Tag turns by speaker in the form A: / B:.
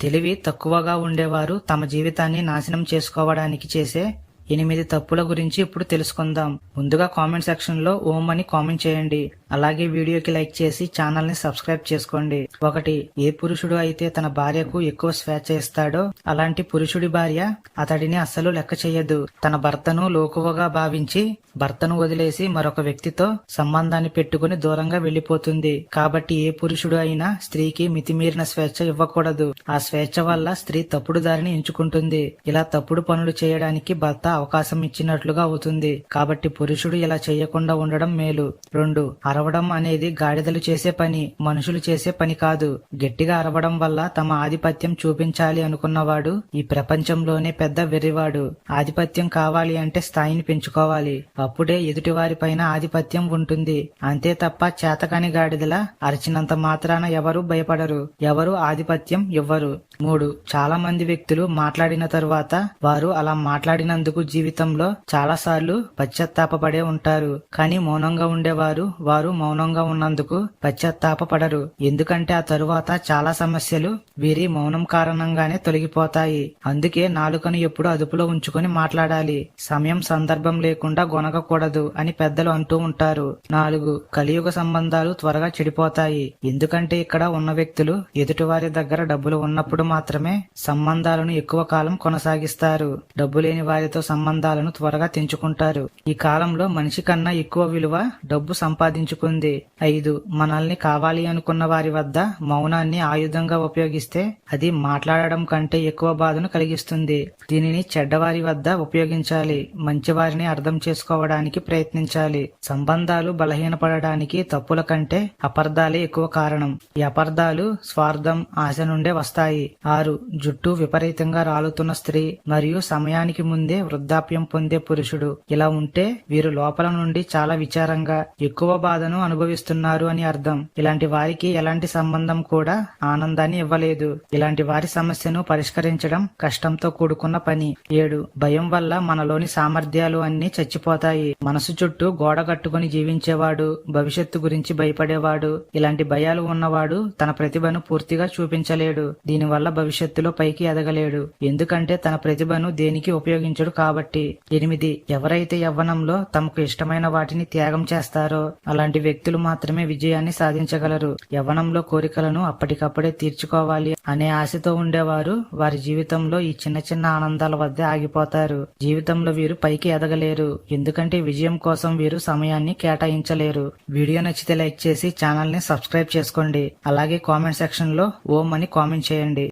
A: తెలివి తక్కువగా ఉండేవారు తమ జీవితాన్ని నాశనం చేసుకోవడానికి చేసే ఎనిమిది తప్పుల గురించి ఇప్పుడు తెలుసుకుందాం. ముందుగా కామెంట్ సెక్షన్లో ఓం అని కామెంట్ చేయండి. అలాగే వీడియోకి లైక్ చేసి ఛానల్ని సబ్స్క్రైబ్ చేసుకోండి. ఒకటి ఏ పురుషుడు అయితే తన భార్యకు ఎక్కువ స్వేచ్ఛ ఇస్తాడో అలాంటి పురుషుడి భార్య అతడిని అస్సలు లెక్క చేయదు. తన భర్తను లోకువగా భావించి భర్తను వదిలేసి మరొక వ్యక్తితో సంబంధాన్ని పెట్టుకుని దూరంగా వెళ్ళిపోతుంది కాబట్టి ఏ పురుషుడు అయినా స్త్రీకి మితిమీరిన స్వేచ్ఛ ఇవ్వకూడదు. ఆ స్వేచ్ఛ వల్ల స్త్రీ తప్పుడు దారిని ఎంచుకుంటుంది. ఇలా తప్పుడు పనులు చేయడానికి భర్త అవకాశం ఇచ్చినట్లుగా అవుతుంది. కాబట్టి పురుషుడు ఇలా చేయకుండా ఉండడం మేలు. రెండు అరవడం అనేది గాడిదలు చేసే పని మనుషులు చేసే పని కాదు. గట్టిగా అరవడం వల్ల తమ ఆధిపత్యం చూపించాలి అనుకున్నవాడు ఈ ప్రపంచంలోనే పెద్ద వెర్రివాడు. ఆధిపత్యం కావాలి అంటే స్థాయిని పెంచుకోవాలి. అప్పుడే ఎదుటివారి పైన ఆధిపత్యం ఉంటుంది. అంతే తప్ప చేతకాని గాడిదల అరిచినంత మాత్రాన ఎవరు భయపడరు. ఎవరు ఆధిపత్యం ఇవ్వరు. మూడు చాలా మంది వ్యక్తులు మాట్లాడిన తరువాత వారు అలా మాట్లాడినందుకు జీవితంలో చాలా సార్లు పశ్చాత్తాపపడే ఉంటారు. కానీ మౌనంగా ఉండేవారు వారు మౌనంగా ఉన్నందుకు పశ్చాత్తాపపడరు. ఎందుకంటే ఆ తరువాత చాలా సమస్యలు వీరి మౌనం కారణంగానే తొలగిపోతాయి. అందుకే నాలుకను ఎప్పుడు అదుపులో ఉంచుకొని మాట్లాడాలి. సమయం సందర్భం లేకుండా గొనగకూడదు అని పెద్దలు అంటూ ఉంటారు. నాలుగు కలియుగ సంబంధాలు త్వరగా చెడిపోతాయి. ఎందుకంటే ఇక్కడ ఉన్న వ్యక్తులు ఎదుటివారి దగ్గర డబ్బులు ఉన్నప్పుడు మాత్రమే సంబంధాలను ఎక్కువ కాలం కొనసాగిస్తారు. డబ్బు లేని వారితో సంబంధాలను త్వరగా తెంచుకుంటారు. ఈ కాలంలో మనిషి కన్నా ఎక్కువ విలువ డబ్బు సంపాదించు సంపాదించుకుంది ఐదు మనల్ని కావాలి అనుకున్న వారి వద్ద మౌనాన్ని ఆయుధంగా ఉపయోగిస్తే అది మాట్లాడడం కంటే ఎక్కువ బాధను కలిగిస్తుంది. దీనిని చెడ్డవారి వద్ద ఉపయోగించాలి. మంచివారిని అర్థం చేసుకోవడానికి ప్రయత్నించాలి. సంబంధాలు బలహీనపడడానికి తప్పుల కంటే అపార్థాలే ఎక్కువ కారణం. ఈ అపార్థాలు స్వార్థం ఆశ నుండే వస్తాయి. ఆరు జుట్టు విపరీతంగా రాలుతున్న స్త్రీ మరియు సమయానికి ముందే వృద్ధాప్యం పొందే పురుషుడు. ఇలా ఉంటే వీరు లోపల నుండి చాలా విచారంగా ఎక్కువ బాధ బాధను అనుభవిస్తున్నారు అని అర్థం. ఇలాంటి వారికి ఎలాంటి సంబంధం కూడా ఆనందాన్ని ఇవ్వలేదు. ఇలాంటి వారి సమస్యను పరిష్కరించడం కష్టంతో కూడుకున్న పని. ఏడు. భయం వల్ల మనలోని సామర్థ్యాలు అన్ని చచ్చిపోతాయి. మనసు చుట్టూ గోడ కట్టుకుని జీవించేవాడు భవిష్యత్తు గురించి భయపడేవాడు ఇలాంటి భయాలు ఉన్నవాడు తన ప్రతిభను పూర్తిగా చూపించలేడు. దీనివల్ల భవిష్యత్తులో పైకి ఎదగలేడు. ఎందుకంటే తన ప్రతిభను దేనికి ఉపయోగించడు కాబట్టి. ఎనిమిది. ఎవరైతే యవ్వనంలో తమకు ఇష్టమైన వాటిని త్యాగం చేస్తారో అలాంటి వ్యక్తులు మాత్రమే విజయాన్ని సాధించగలరు. యవ్వనంలో కోరికలను అప్పటికప్పుడే తీర్చుకోవాలి అనే ఆశతో ఉండేవారు. వారి జీవితంలో ఈ చిన్న చిన్న ఆనందాల వద్ద ఆగిపోతారు. జీవితంలో వీరు పైకి ఎదగలేరు. ఎందుకంటే విజయం కోసం వీరు సమయాన్ని కేటాయించలేరు. వీడియో నచ్చితే లైక్ చేసి ఛానల్ని సబ్స్క్రైబ్ చేసుకోండి. అలాగే కామెంట్ సెక్షన్లో ఓం అని కామెంట్ చేయండి.